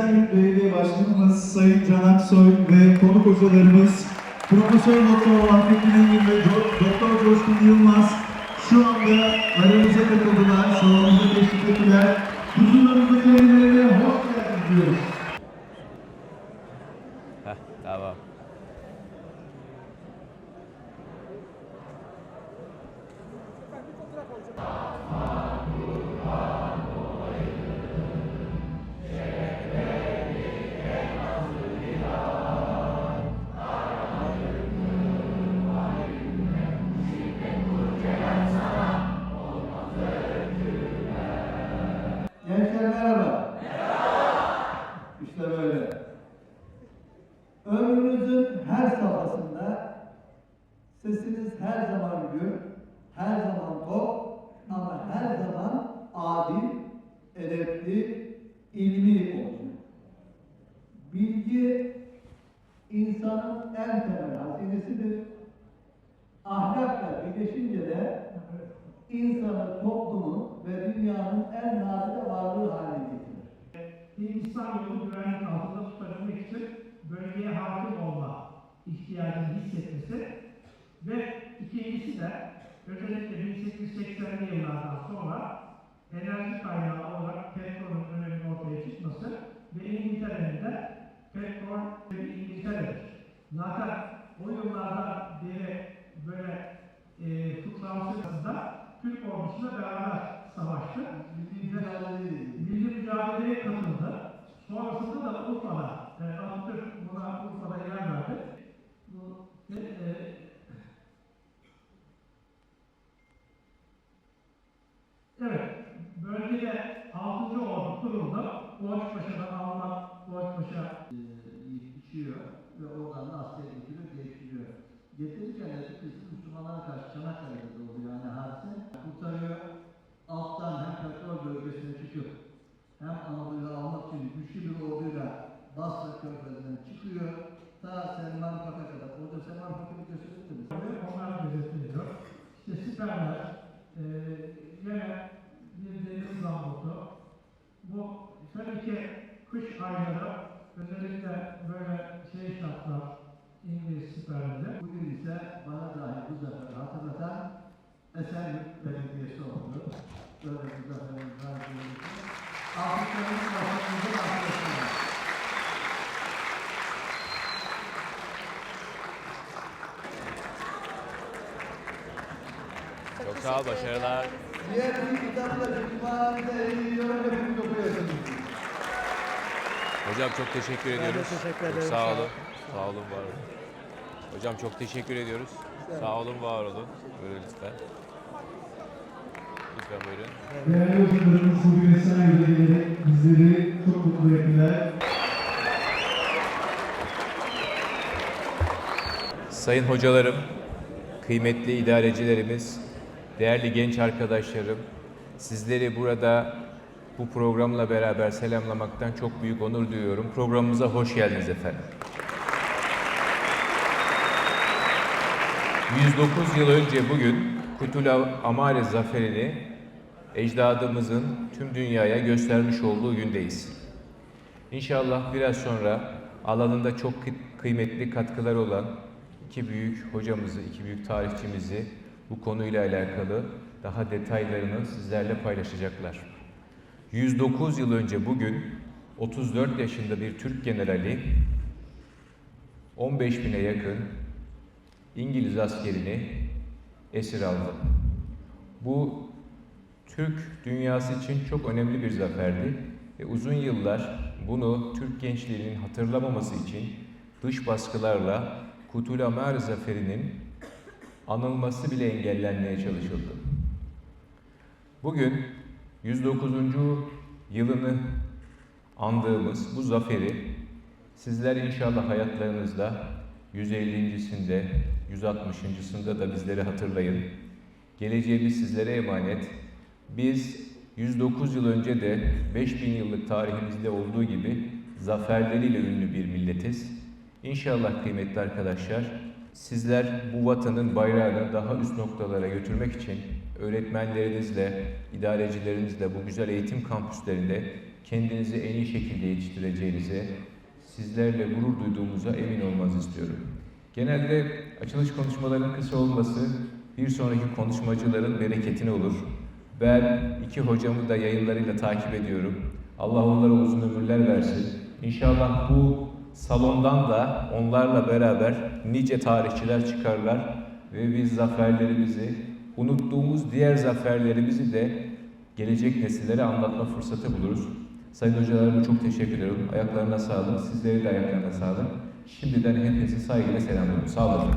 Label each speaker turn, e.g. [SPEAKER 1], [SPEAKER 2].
[SPEAKER 1] Esenyurt Belediye Başkanımız Sayın Can Aksoy ve konuk hocalarımız Profesör Doktor Vahrettin Engin ve Do- Doktor Coşkun Yılmaz şu anda aramıza katıldılar, salonumuza teşrif ettiler. Huzurlarınızda kendilerine hoş geldiniz diyoruz. Sesiniz her zaman gür, her zaman tok ama her zaman adil, edepli, ilmi olacak. Bilgi insanın en temel hazinesidir. Ahlakla birleşince de insanı toplumun ve dünyanın en nadide varlığı haline getirir.
[SPEAKER 2] Hindistan yolu güvenlik altında tutabilmek için bölgeye hakim olma ihtiyacını hissetmesi ve ikincisi de özellikle 1880'li yıllardan sonra enerji kaynağı olarak petrolün öneminin ortaya çıkması ve İngiltere'nin de petrol bir İngiltere'dir. Zaten o yıllarda beri böyle e, arasında Türk ordusuyla beraber savaştı.
[SPEAKER 1] Milli mücadele
[SPEAKER 2] Milli mücadeleye katıldı. Sonrasında da Urfa'da, e, Atatürk buna Urfa'da yer verdi. Bu, e, e, evet, bölgede 6. Ordu kuruldu. Boğaçpaşa'dan Alman Boğaçpaşa
[SPEAKER 3] içiyor ve oradan da asker getiriyor, geçiriyor. Getirirken de Türkçesi Müslümanlara karşı Çanakkale'de de oluyor yani hadise. Kurtarıyor, alttan hem petrol bölgesine çıkıp hem Anadolu'yu almak için güçlü bir orduyla Basra Körfezi'nden çıkıyor. Ta Selman Pak'a kadar. Orada Selman Pak'ı bir?
[SPEAKER 2] Tabii onlar gözetiliyor. İşte siperler, e, yine bir deniz lambotu. Bu tabii ki kış ayları özellikle böyle şey şartlar İngiliz siperleri.
[SPEAKER 3] Bugün ise bana dahi bu zaferi hatırlatan Esenyurt Belediyesi oldu. Böyle bir zaferin var. Alkışlarımız başkanımızın arkadaşlarına.
[SPEAKER 4] Çok sağ ol, başarılar.
[SPEAKER 3] Diğer bir kitapla kütüphanede eğiliyorum hepimiz okuyorsunuz.
[SPEAKER 4] Hocam çok teşekkür ediyoruz.
[SPEAKER 5] teşekkür
[SPEAKER 4] Çok
[SPEAKER 5] ederim,
[SPEAKER 4] sağ
[SPEAKER 5] olun.
[SPEAKER 4] Sağ olun, var olun. Hocam çok teşekkür ediyoruz. Sağ olun, var olun. Buyurun lütfen. Lütfen buyurun.
[SPEAKER 1] Değerli hocalarımız bugün Esenyurt'a gelerek bizleri çok mutlu ettiler.
[SPEAKER 4] Sayın hocalarım, kıymetli idarecilerimiz, değerli genç arkadaşlarım, sizleri burada bu programla beraber selamlamaktan çok büyük onur duyuyorum. Programımıza hoş geldiniz efendim. 109 yıl önce bugün Kutula Amare zaferini ecdadımızın tüm dünyaya göstermiş olduğu gündeyiz. İnşallah biraz sonra alanında çok kı- kıymetli katkılar olan iki büyük hocamızı, iki büyük tarihçimizi bu konuyla alakalı daha detaylarını sizlerle paylaşacaklar. 109 yıl önce bugün 34 yaşında bir Türk generali 15 bine yakın İngiliz askerini esir aldı. Bu Türk dünyası için çok önemli bir zaferdi ve uzun yıllar bunu Türk gençliğinin hatırlamaması için dış baskılarla Kutulamar Zaferi'nin anılması bile engellenmeye çalışıldı. Bugün 109. yılını andığımız bu zaferi sizler inşallah hayatlarınızda 150.sinde, 160.sında da bizleri hatırlayın. Geleceğimiz sizlere emanet. Biz 109 yıl önce de 5000 yıllık tarihimizde olduğu gibi zaferleriyle ünlü bir milletiz. İnşallah kıymetli arkadaşlar sizler bu vatanın bayrağını daha üst noktalara götürmek için öğretmenlerinizle, idarecilerinizle bu güzel eğitim kampüslerinde kendinizi en iyi şekilde yetiştireceğinize, sizlerle gurur duyduğumuza emin olmanızı istiyorum. Genelde açılış konuşmalarının kısa olması bir sonraki konuşmacıların bereketine olur. Ben iki hocamı da yayınlarıyla takip ediyorum. Allah onlara uzun ömürler versin. İnşallah bu salondan da onlarla beraber nice tarihçiler çıkarlar ve biz zaferlerimizi, unuttuğumuz diğer zaferlerimizi de gelecek nesillere anlatma fırsatı buluruz. Sayın hocalarıma çok teşekkür ediyorum. Ayaklarına sağlık, sizleri de ayaklarına sağlık. Şimdiden hepinizi saygıyla selamlıyorum. Sağ olun.